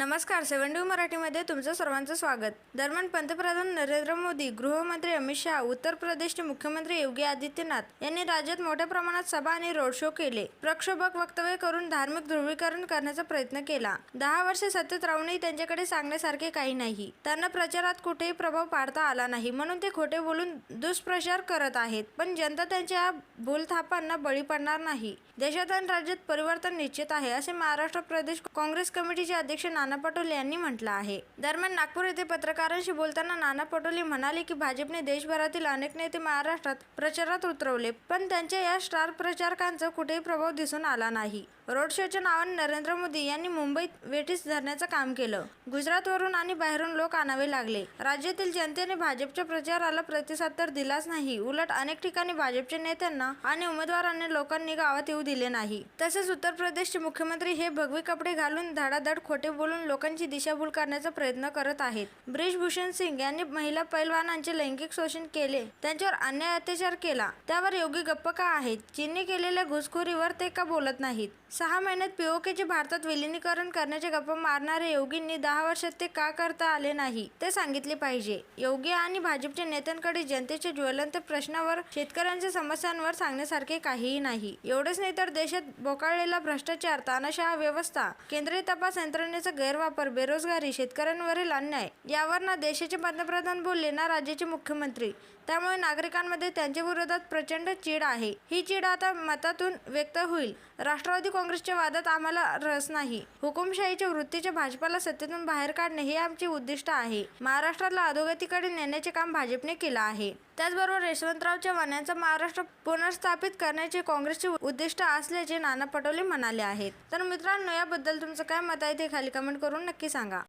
नमस्कार सेवन न्यू मराठीमध्ये तुमचं सर्वांचं स्वागत. दरम्यान पंतप्रधान नरेंद्र मोदी गृहमंत्री अमित शहा उत्तर प्रदेशचे मुख्यमंत्री योगी आदित्यनाथ यांनी राज्यात मोठ्या प्रमाणात सभा आणि रोड शो केले. प्रक्षोभक वक्तव्य करून धार्मिक ध्रुवीकरण करण्याचा प्रयत्न केला. दहा वर्षे सत्तेत राहूनही त्यांच्याकडे सांगण्यासारखे काही नाही. त्यांना प्रचारात कुठेही प्रभाव पाडता आला नाही म्हणून ते खोटे बोलून दुष्प्रचार करत आहेत. पण जनता त्यांच्या भूलथापांना बळी पडणार नाही. देशात आणि राज्यात परिवर्तन निश्चित आहे असे महाराष्ट्र प्रदेश काँग्रेस कमिटीचे अध्यक्ष नाना नाना पटोले यांनी म्हटलं आहे. दरम्यान नागपूर येथे पत्रकारांशी बोलताना नाना पटोले म्हणाले की भाजपने देशभरातील अनेक नेते महाराष्ट्रात प्रचारात उतरवले पण त्यांच्या या स्टार प्रचारकांचा कुठेही प्रभाव दिसून आला नाही. रोड शोच्या नावाने नरेंद्र मोदी यांनी मुंबईत वेठीस धरण्याचं काम केलं. गुजरातवरून आणि बाहेरून लोक आणावे लागले. राज्यातील जनतेने भाजपच्या प्रचाराला प्रतिसाद तर दिलाच नाही. उलट अनेक ठिकाणी भाजपच्या नेत्यांना आणि उमेदवारांनी लोकांनी गावात येऊ दिले नाही. तसेच उत्तर प्रदेशचे मुख्यमंत्री हे भगवे कपडे घालून धडाधड खोटे बोलून लोकांची दिशाभूल करण्याचा प्रयत्न करत आहेत. ब्रिजभूषण सिंग यांनी महिला पैलवानांचे लैंगिक शोषण केले. त्यांच्यावर अन्याय अत्याचार केला. त्यावर योगी गप्प का आहेत? चीनने केलेल्या घुसखोरीवर ते का बोलत नाहीत? सहा महिन्यात पीओकेचे भारतात विलिनीकरण करण्याचे गप्पा मारणारे योगींनी दहा वर्षात ते का करता आले नाही? ते सांगितले पाहिजे. योगी आणि भाजपच्या नेत्यांकडे जनतेच्या ज्वलंत प्रश्नावर शेतकऱ्यांच्या समस्यांवर सांगण्यासारखे काहीही नाही. एवढेच नाही तर देशात बोकाळलेला भ्रष्टाचार तानाशाह व्यवस्था केंद्रीय तपास यंत्रणेचा गैरवापर बेरोजगारी शेतकऱ्यांवरील अन्याय यावर ना देशाचे पंतप्रधान बोलले ना राज्याचे मुख्यमंत्री. त्यामुळे नागरिकांमध्ये त्यांच्या विरोधात प्रचंड चीड आहे. ही चीड आता मतातून व्यक्त होईल. राष्ट्रवादी काँग्रेसच्या वादात आम्हाला रस नाही. हुकुमशाहीच्या वृत्तीच्या भाजपाला सत्तेतून बाहेर काढणे हे आमचे उद्दिष्ट आहे. महाराष्ट्राला अधोगतीकडे नेण्याचे काम भाजपने केलं आहे. त्याचबरोबर यशवंतराव चव्हाण यांचा महाराष्ट्र पुनर्स्थापित करण्याचे काँग्रेसचे उद्दिष्ट असल्याचे नाना पटोले म्हणाले आहेत. तर मित्रांनो याबद्दल तुमचं काय मत आहे ते खाली कमेंट करून नक्की सांगा.